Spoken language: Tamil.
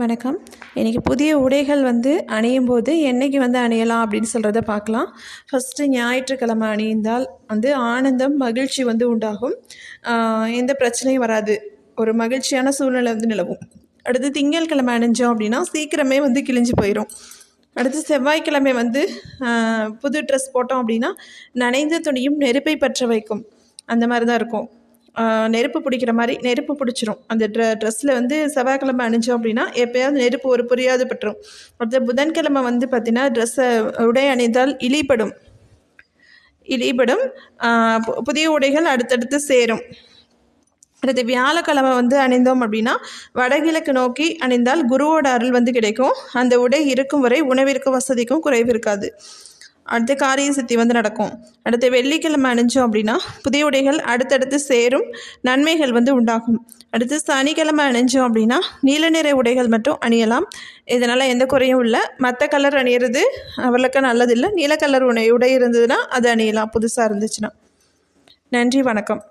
வணக்கம். இன்றைக்கி புதிய உடைகள் வந்து அணியும் போது என்னைக்கு வந்து அணியலாம் அப்படின்னு சொல்கிறத பார்க்கலாம். ஃபஸ்ட்டு ஞாயிற்றுக்கிழமை அணிந்தால் வந்து ஆனந்தம் மகிழ்ச்சி வந்து உண்டாகும். எந்த பிரச்சனையும் வராது. ஒரு மகிழ்ச்சியான சூழ்நிலை வந்து நிலவும். அடுத்து திங்கட்கிழமை அணிஞ்சோம் அப்படின்னா சீக்கிரமே வந்து கிழிஞ்சு போயிடும் அடுத்து செவ்வாய்க்கிழமை வந்து புது ட்ரெஸ் போட்டோம் அப்படின்னா நனைந்த துணியும் நெருப்பை பற்ற வைக்கும். அந்த மாதிரி தான் இருக்கும். நெருப்பு பிடிக்கிற மாதிரி நெருப்பு பிடிச்சிரும். அந்த ட்ரெ ட்ரெஸ்ஸில் வந்து செவ்வாய்க்கிழமை அணிஞ்சோம் அப்படின்னா எப்போயாவது நெருப்பு ஒரு புரியாது பட்டுரும். அடுத்து புதன்கிழமை வந்து பார்த்திங்கன்னா ட்ரெஸ்ஸை உடை அணிந்தால் இழிபடும் இழிபடும் பு- புதிய உடைகள் அடுத்தடுத்து சேரும். அடுத்து வியாழக்கிழமை வந்து அணிந்தோம் அப்படின்னா வடகிழக்கு நோக்கி அணிந்தால் குருவோட அருள் வந்து கிடைக்கும். அந்த உடை இருக்கும் வரை உணவிற்கு வசதிக்கும் குறைவு இருக்காது. அடுத்து காரிய சித்தி வந்து நடக்கும். அடுத்து வெள்ளிக்கிழமை அணிஞ்சோம் அப்படின்னா புதிய உடைகள் அடுத்தடுத்து சேரும் நன்மைகள் வந்து உண்டாகும். அடுத்து சனிக்கிழமை அணிஞ்சோம் அப்படின்னா நீல நிற உடைகள் மட்டும் அணியலாம். இதனால் எந்த குறையும் இல்லை. மற்ற கலர் அணியிறது அவளுக்கு நல்லதில்லை நீல கலர் உடை உடை இருந்ததுன்னா அது அணியலாம். புதுசாக இருந்துச்சுன்னா. நன்றி வணக்கம்.